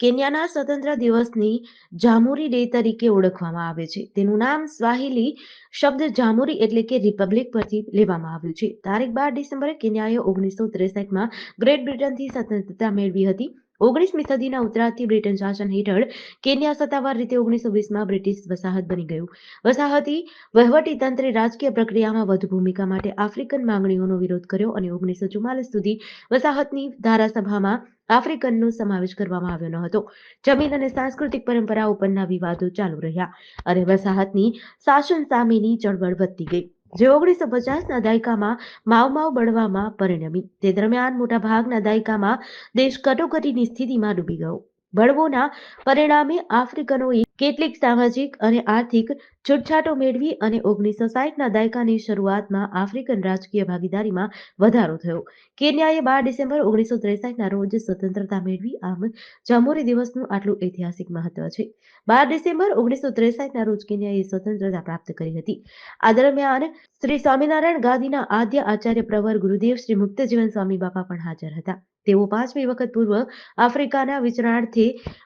કેન્યાના સ્વતંત્ર દિવસની જામુરી ડે તરીકે ઓળખવામાં આવે છે. તેનું નામ સ્વાહિલી શબ્દ જામુરી એટલે કે રિપબ્લિક પરથી લેવામાં આવ્યું છે. તારીખ બાર ડિસેમ્બરે કેન્યાએ ઓગણીસો ત્રેસઠમાં ગ્રેટ બ્રિટનથી સ્વતંત્રતા મેળવી હતી. ઓગણીસમી સદીના ઉત્તરાથી બ્રિટન શાસન હેઠળ કેન્યા સત્તાવાર રીતે ઓગણીસો વીસમાં બ્રિટિશ વસાહત બની ગયું. વસાહતી વહીવટી તંત્રે રાજકીય પ્રક્રિયામાં વધુ ભૂમિકા માટે આફ્રિકન માંગણીઓનો વિરોધ કર્યો અને ઓગણીસો ચુમ્માલીસ સુધી વસાહતની ધારાસભામાં આફ્રિકનનો સમાવેશ કરવામાં આવ્યો ન હતો. જમીન અને સાંસ્કૃતિક પરંપરાઓ પરના વિવાદો ચાલુ રહ્યા અને વસાહતની શાસન સામેની ચળવળ વધતી ગઈ. જે ઓગણીસો પચાસના દાયકામાં માવ માવ બળવામાં પરિણમી. તે દરમિયાન મોટા ભાગના દાયકામાં દેશ કટોકટીની સ્થિતિમાં ડૂબી ગયો. બળવોના પરિણામે આફ્રિકનોએ કેટલીક સામાજિક અને આર્થિક છૂટછાટો મેળવી અને ઓગણીસો સાહીઠના દાયકાની શરૂઆતમાં આફ્રિકન રાજકીય ભાગીદારીમાં વધારો થયો. કેન્યાએ બાર ડિસેમ્બર ઓગણીસો ત્રેસઠના રોજ સ્વતંત્રતા મેળવી. આમ જામુરી દિવસનું આટલું ઐતિહાસિક મહત્વ છે. બાર ડિસેમ્બર ઓગણીસો ત્રેસઠના રોજ કેન્યાએ સ્વતંત્રતા પ્રાપ્ત કરી હતી. આ દરમિયાન શ્રી સ્વામિનારાયણ ગાંધીના આદ્ય આચાર્ય પ્રવર ગુરુદેવ શ્રી મુક્તજીવન સ્વામી બાપા પણ હાજર હતા. તેઓ પાંચમી વખત પૂર્વ આફ્રિકાના વિચરણાર્થે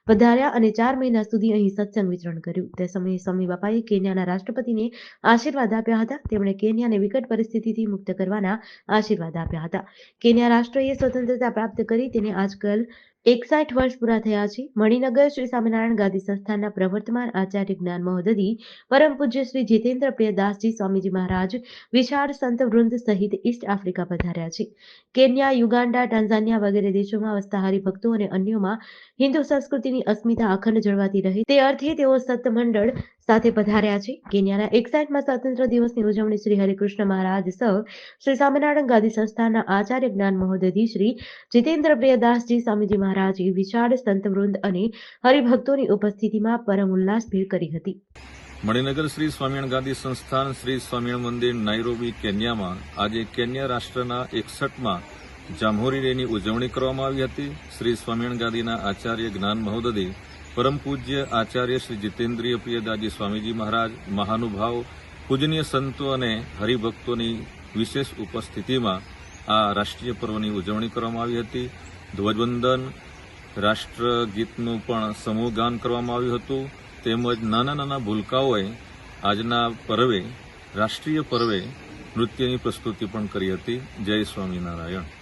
પધાર્યા અને ચાર મહિના સુધી અહીં સત્સંગ વિચરણ કર્યું. તે સમયે સ્વામી બાપાએ કેન્યાના રાષ્ટ્રપતિને આશીર્વાદ આપ્યા હતા. તેમણે કેન્યાને વિકટ પરિસ્થિતિથી મુક્ત કરવાના આશીર્વાદ આપ્યા હતા. કેન્યા રાષ્ટ્રએ સ્વતંત્રતા પ્રાપ્ત કરી, તેને આજકાલ એકસાઠ વર્ષ પૂરા થયા છે. મણિનગર શ્રી સ્વામિનારાયણ ગાદી સંસ્થાનના પ્રવર્તમાન આચાર્ય જ્ઞાન મહોદધી, પરમ પૂજ્ય શ્રી જીતેન્દ્ર પ્રિયદાસજી સ્વામીજી મહારાજ, વિશાળ સંત વૃંદ સહિત ઈસ્ટ આફ્રિકા પધાર્યા છે. કેન્યા યુગાન્ડા ટાન્ઝાનિયા વગેરે દેશોમાં વસતા હરિભક્તો અને અન્યોમાં હિન્દુ સંસ્કૃતિની અસ્મિતા અખંડ જળવાતી રહે. તે અર્થે તેઓ સત્મંડળ સાથે પધાર્યા છે. કેન્યાના એકસાઠમાં સ્વાતંત્ર્ય દિવસની ઉજવણી શ્રી હરિકૃષ્ણ મહારાજ સહ શ્રી સ્વામિનારાયણ ગાદી સંસ્થાના આચાર્ય જ્ઞાન મહોદધી શ્રી જીતેન્દ્ર પ્રિયદાસજી સ્વામીજી મહારાજે વિશાળ સંતવૃંદ અને હરિભક્તોની ઉપસ્થિતિમાં પરમ ઉલ્લાસભેર કરી હતી. મણિનગર શ્રી સ્વામિનારાયણ ગાંધી સંસ્થાન શ્રી સ્વામિનારાયણ મંદિર નાઇરોબી કેન્યામાં આજે કેન્યા રાષ્ટ્રના એકસઠમાં જામહોરી ડેની ઉજવણી કરવામાં આવી હતી. શ્રી સ્વામિનારાયણ ગાંધીના આચાર્ય જ્ઞાન મહોદધી પરમ પૂજ્ય આચાર્ય શ્રી જીતેન્દ્રિય પ્રિયદાજી સ્વામીજી મહારાજ, મહાનુભાવ, પૂજનીય સંતો અને હરિભક્તોની વિશેષ ઉપસ્થિતિમાં આ રાષ્ટ્રીય પર્વની ઉજવણી કરવામાં આવી હતી. ધ્વજવંદન, રાષ્ટ્રગીતનું પણ સમૂહ ગાન કરવામાં આવ્યું હતું. તેમજ નાના નાના ભૂલકાઓએ આજના પર્વે, રાષ્ટ્રીય પર્વે નૃત્યની પ્રસ્તુતિ પણ કરી હતી. જય સ્વામિનારાયણ.